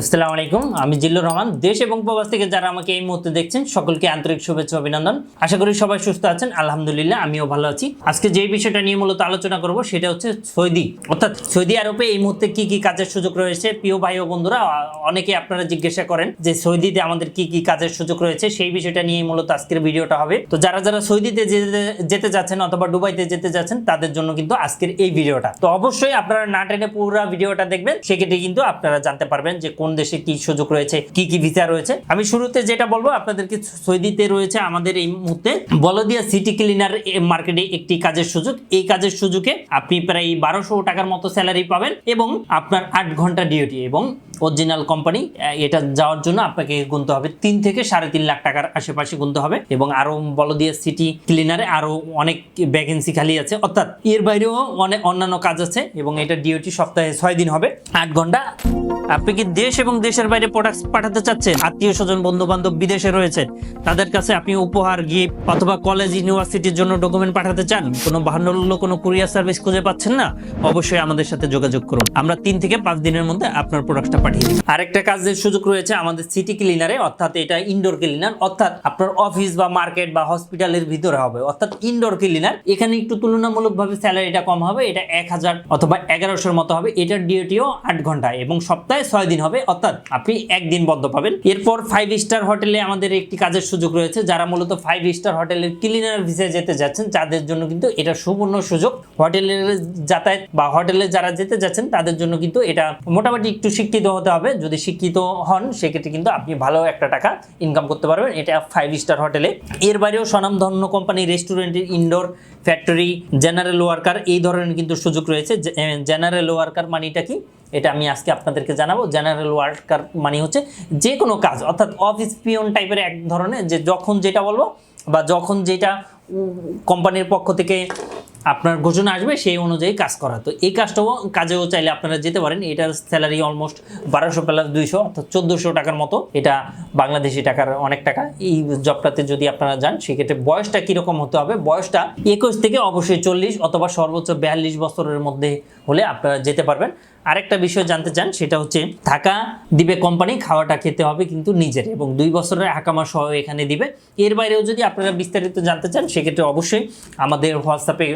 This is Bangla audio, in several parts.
আসসালামু আলাইকুম, আমি জিল্লুর রহমান। দেশ এবং প্রবাস থেকে যারা আমাকে এই মুহূর্তে দেখছেন, সকলকে আন্তরিক শুভেচ্ছা, অভিনন্দন। আশা করি সবাই সুস্থ আছেন, আলহামদুলিল্লাহ, আমিও ভালো আছি। আজকে যে বিষয়টা নিয়ে মূলত আলোচনা করব, সেটা হচ্ছে সৌদি। অর্থাৎ সৌদি আরবে এই মুহূর্তে কি কি কাজের সুযোগ রয়েছে? প্রিয় ভাই ও বন্ধুরা অনেকে আপনারা জিজ্ঞাসা করেন যে সৌদিতে আমাদের কি কি কাজের সুযোগ রয়েছে? সেই বিষয়টা নিয়ে মূলত আজকের ভিডিওটা হবে। তো যারা যারা সৌদিতে যেতে যাচ্ছেন অথবা দুবাইতে যেতে যাচ্ছেন, তাদের জন্য কিন্তু আজকের এই ভিডিওটা। তো অবশ্যই আপনারা না টেনে পুরো ভিডিওটা দেখবেন, সেক্ষেত্রে কিন্তু আপনারা জানতে পারবেন যে কোন দেশে কি সুযোগ রয়েছে, কি কি ভিসা রয়েছে। আমি শুরুতে যেটা বলব, আপনাদেরকে সৌদিতে রয়েছে আমাদের এই মুহূর্তে বলদিয়া সিটি ক্লিনার মার্কেটে একটি কাজের সুযোগ। এই কাজের সুযোগে আপনি প্রায় বারোশো টাকার মতো স্যালারি পাবেন এবং আপনার আট ঘণ্টা ডিউটি এবং অরিজিনাল কোম্পানি এটা যাওয়ার জন্য আপনাকে গুনতে হবে তিন থেকে সাড়ে তিন লাখ টাকার আশেপাশে গুনতে হবে এবং আরও বলদিয়া সিটি ক্লিনারে আরও অনেক ভ্যাকেন্সি খালি আছে। অর্থাৎ এর বাইরেও অনেক অন্যান্য কাজ আছে এবং এটা ডিউটি সপ্তাহে ছয় দিন হবে, আট ঘণ্টা। আপনি কি দেশ এবং দেশের বাইরে প্রোডাক্ট পাঠাতে চাচ্ছেন? আত্মীয় স্বজন বন্ধু বান্ধব বিদেশে রয়েছে, তাদের কাছে আপনি উপহার গিফট অথবা কলেজ ইউনিভার্সিটির জন্য ডকুমেন্ট পাঠাতে চান? কোনো বাহান্ন কোনো কুরিয়ার সার্ভিস খুঁজে পাচ্ছেন না? অবশ্যই আমাদের সাথে যোগাযোগ করুন। আমরা তিন থেকে পাঁচ দিনের মধ্যে আপনার প্রোডাক্টটা পাঠিয়ে দিই আরেকটা কাজের সুযোগ রয়েছে আমাদের সিটি ক্লিনারে অর্থাৎ এটা ইনডোর ক্লিনার অর্থাৎ আপনার অফিস বা মার্কেট বা হসপিটালের ভিতরে হবে। অর্থাৎ ইনডোর ক্লিনার এখানে একটু তুলনামূলকভাবে স্যালারিটা কম হবে, এটা এক হাজার অথবা এগারোশোর মতো হবে, এটার ডিউটিও আট ঘণ্টা এবং সপ্তাহে ছয় দিন হবে, অর্থাৎ আপনি একদিন বন্ধ পাবেন। এরপর ফাইভ স্টার হোটেলে আমাদের একটি কাজের সুযোগ রয়েছে, যারা মূলত ফাইভ স্টার হোটেলের ক্লিনার ভিসায় যেতে যাচ্ছেন, তাদের জন্য কিন্তু এটা সুবর্ণ সুযোগ। হোটেলের যাতায়াত বা হোটেলে যারা যেতে যাচ্ছেন, তাদের জন্য কিন্তু এটা মোটামুটি একটু শিক্ষিত হবে। যদি শিক্ষিত হন, সেক্ষেত্রে কিন্তু আপনি ভালো একটা টাকা ইনকাম করতে পারবেন। এটা ফাইভ স্টার হোটেলে এর বাইরেও স্বনামধন্য কোম্পানি রেস্টুরেন্টের ইনডোর ফ্যাক্টরি জেনারেল ওয়ার্কার এই ধরনের কিন্তু সুযোগ রয়েছে। জেনারেল ওয়ার্কার মানিটা কি? এটা আমি আজকে আপনাদেরকে জানাব। জেনারেল ওয়ার্কার মানে হচ্ছে যে কোনো কাজ, অর্থাৎ অফিস পিয়ন টাইপের এক ধরনের যে, যখন যেটা বলব বা যখন যেটা কোম্পানির পক্ষ থেকে আপনার ঘোষণা আসবে সেই অনুযায়ী কাজ করা। তো এই কাজটাও কাজেও চাইলে আপনারা যেতে পারেন। এটার স্যালারি অলমোস্ট বারোশো প্লাস দুইশো অর্থাৎ চোদ্দোশো টাকার মতো। এটা বাংলাদেশি টাকার অনেক টাকা। এই জবটাতে যদি আপনারা যান, সেক্ষেত্রে বয়সটা কীরকম হতে হবে? বয়সটা একুশ থেকে অবশ্যই চল্লিশ অথবা সর্বোচ্চ বিয়াল্লিশ বছরের মধ্যে হলে আপনারা যেতে পারবেন। আরেকটা বিষয় জানতে চান, সেটা হচ্ছে থাকা দিবে কোম্পানি, খাওয়াটা খেতে হবে কিন্তু নিজের এবং দুই বছরের হাকামা সহ এখানে দিবে। এর বাইরেও যদি আপনারা বিস্তারিত জানতে চান, সেক্ষেত্রে অবশ্যই আমাদের হোয়াটসঅ্যাপে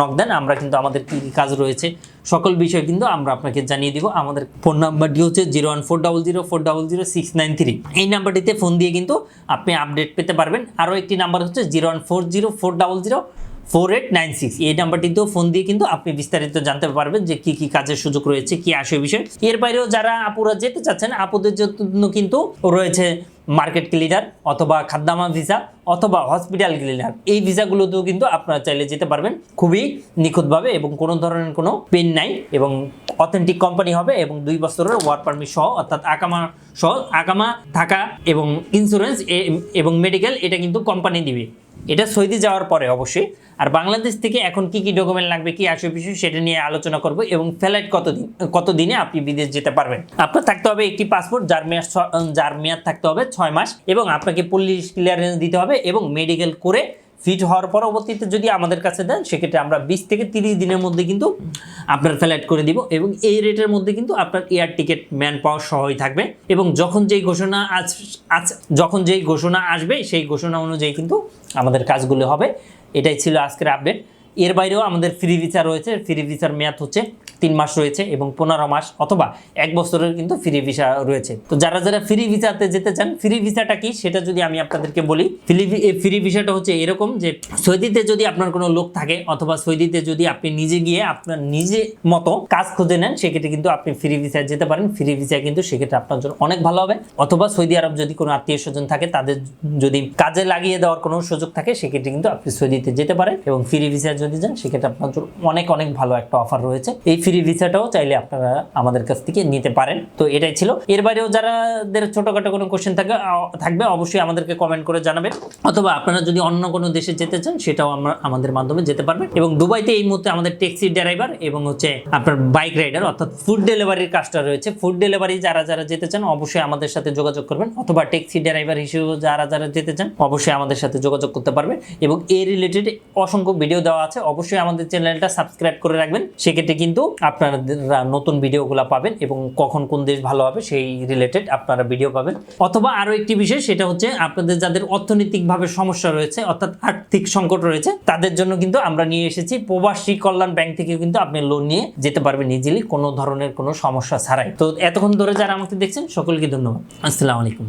নক দেন, আমরা কিন্তু আমাদের কী কী কাজ রয়েছে, সকল বিষয় কিন্তু আমরা আপনাকে জানিয়ে দিব। আমাদের ফোন নাম্বারটি হচ্ছে zero one four double zero four double zero six nine three এই নাম্বারটিতে ফোন দিয়ে কিন্তু আপনি আপডেট পেতে পারবেন। আরও একটি নাম্বার হচ্ছে zero one four zero four double zero four eight nine six এই নাম্বারটিতেও ফোন দিয়ে কিন্তু আপনি বিস্তারিত জানতে পারবেন যে কি কি কাজের সুযোগ রয়েছে, কি আসে বিষয়। এর বাইরেও যারা আপুরা যেতে চাচ্ছেন, আপুদের জন্য কিন্তু রয়েছে মার্কেট ক্লিনার অথবা খাদ্দামা ভিসা অথবা হসপিটাল ক্লিনার এই ভিসাগুলোতেও কিন্তু আপনারা চাইলে যেতে পারবেন। খুবই নিখুঁতভাবে এবং কোনো ধরনের কোনো পেন নাই এবং অথেন্টিক কোম্পানি হবে এবং দুই বছরের ওয়ার্ক পারমিট সহ, অর্থাৎ আকামা সহ আকামা থাকা এবং ইন্স্যুরেন্স এবং মেডিকেল এটা কিন্তু কোম্পানি দিবে। এটা সৌদি যাওয়ার পরে অবশ্যই। আর বাংলাদেশ থেকে এখন কি কি ডকুমেন্ট লাগবে, কি আসবে, বিষয় সেটা নিয়ে আলোচনা করব এবং ফ্লাইট কতদিন কত দিনে আপনি বিদেশ যেতে পারবেন। আপনার থাকতে হবে একটি পাসপোর্ট যার মেয়াদ যার মেয়াদ থাকতে হবে ছয় মাস এবং আপনাকে পুলিশ ক্লিয়ারেন্স দিতে হবে এবং মেডিকেল করে ফিট হওয়ার পরবর্তীতে যদি আমাদের কাছে দেন, সেক্ষেত্রে আমরা বিশ থেকে তিরিশ দিনের মধ্যে কিন্তু আপনার ফ্ল্যাট করে দিব এবং এই রেটের মধ্যে কিন্তু আপনার এয়ার টিকিট ম্যান পাওয়ার সহই থাকবে এবং যখন যেই ঘোষণা আজ আজ, যখন যেই ঘোষণা আসবে, সেই ঘোষণা অনুযায়ী কিন্তু আমাদের কাজগুলো হবে। এটাই ছিল আজকের আপডেট এর বাইরেও আমাদের ফ্রি ভিসা রয়েছে। ফ্রি ভিসার মেয়াদ হচ্ছে তিন মাস রয়েছে এবং পনেরো মাস অথবা এক বছরের কিন্তু ফ্রি ভিসা রয়েছে। তো যারা যারা ফ্রি ভিসাতে যেতে চান ফ্রি ভিসাটা কি? সেটা যদি আমি আপনাদেরকে বলি ফ্রি ফ্রি ভিসাটা হচ্ছে এরকম যে সৌদিতে যদি আপনার কোনো লোক থাকে অথবা সৌদিতে যদি আপনি নিজে গিয়ে আপনার নিজে মতো কাজ খুঁজে নেন, সেক্ষেত্রে কিন্তু আপনি ফ্রি ভিসায় যেতে পারেন। ফ্রি ভিসায় কিন্তু সেক্ষেত্রে আপনার জন্য অনেক ভালো হবে। অথবা সৌদি আরব যদি কোনো আত্মীয় স্বজন থাকে, তাদের যদি কাজে লাগিয়ে দেওয়ার কোনো সুযোগ থাকে, সেক্ষেত্রে কিন্তু আপনি সৌদিতে যেতে পারেন এবং ফ্রি ভিসায় যদি যান, সেক্ষেত্রে আপনার জন্য অনেক অনেক ভালো একটা অফার রয়েছে। এই ফ্রি ভিসাটাও চাইলে আপনারা আমাদের কাছ থেকে নিতে পারেন। তো এটাই ছিল। এর বাইরেও যারাদের ছোটখাটো কোনো কোশ্চেন থাকে থাকবে, অবশ্যই আমাদেরকে কমেন্ট করে জানাবেন। অথবা আপনারা যদি অন্য কোনো দেশে যেতে চান, সেটাও আমরা, আমাদের মাধ্যমে যেতে পারবেন। এবং দুবাইতে এই মুহূর্তে আমাদের ট্যাক্সি ড্রাইভার এবং হচ্ছে আপনার বাইক রাইডার অর্থাৎ ফুড ডেলিভারির কাজটা রয়েছে। ফুড ডেলিভারি যারা যারা যেতে চান, অবশ্যই আমাদের সাথে যোগাযোগ করবেন। অথবা ট্যাক্সি ড্রাইভার হিসেবেও যারা যারা যেতে চান, অবশ্যই আমাদের সাথে যোগাযোগ করতে পারবেন। এবং এই রিলেটেড অসংখ্য ভিডিও দেওয়া আছে, অবশ্যই আমাদের চ্যানেলটা সাবস্ক্রাইব করে রাখবেন। সেক্ষেত্রে কিন্তু আপনারা নতুন ভিডিওগুলো পাবেন এবং কখন কোন দেশ ভালো হবে সেই রিলেটেড আপনারা ভিডিও পাবেন। অথবা আরও একটি বিষয়, সেটা হচ্ছে আপনাদের যাদের অর্থনৈতিকভাবে সমস্যা রয়েছে, অর্থাৎ আর্থিক সংকট রয়েছে, তাদের জন্য কিন্তু আমরা নিয়ে এসেছি প্রবাসী কল্যাণ ব্যাংক থেকে কিন্তু আপনি লোন নিয়ে যেতে পারবেন ইজিলি কোনো ধরনের কোনো সমস্যা ছাড়াই। তো এতক্ষণ ধরে যারা আমাকে দেখছেন, সকলকে ধন্যবাদ। আসসালামু আলাইকুম।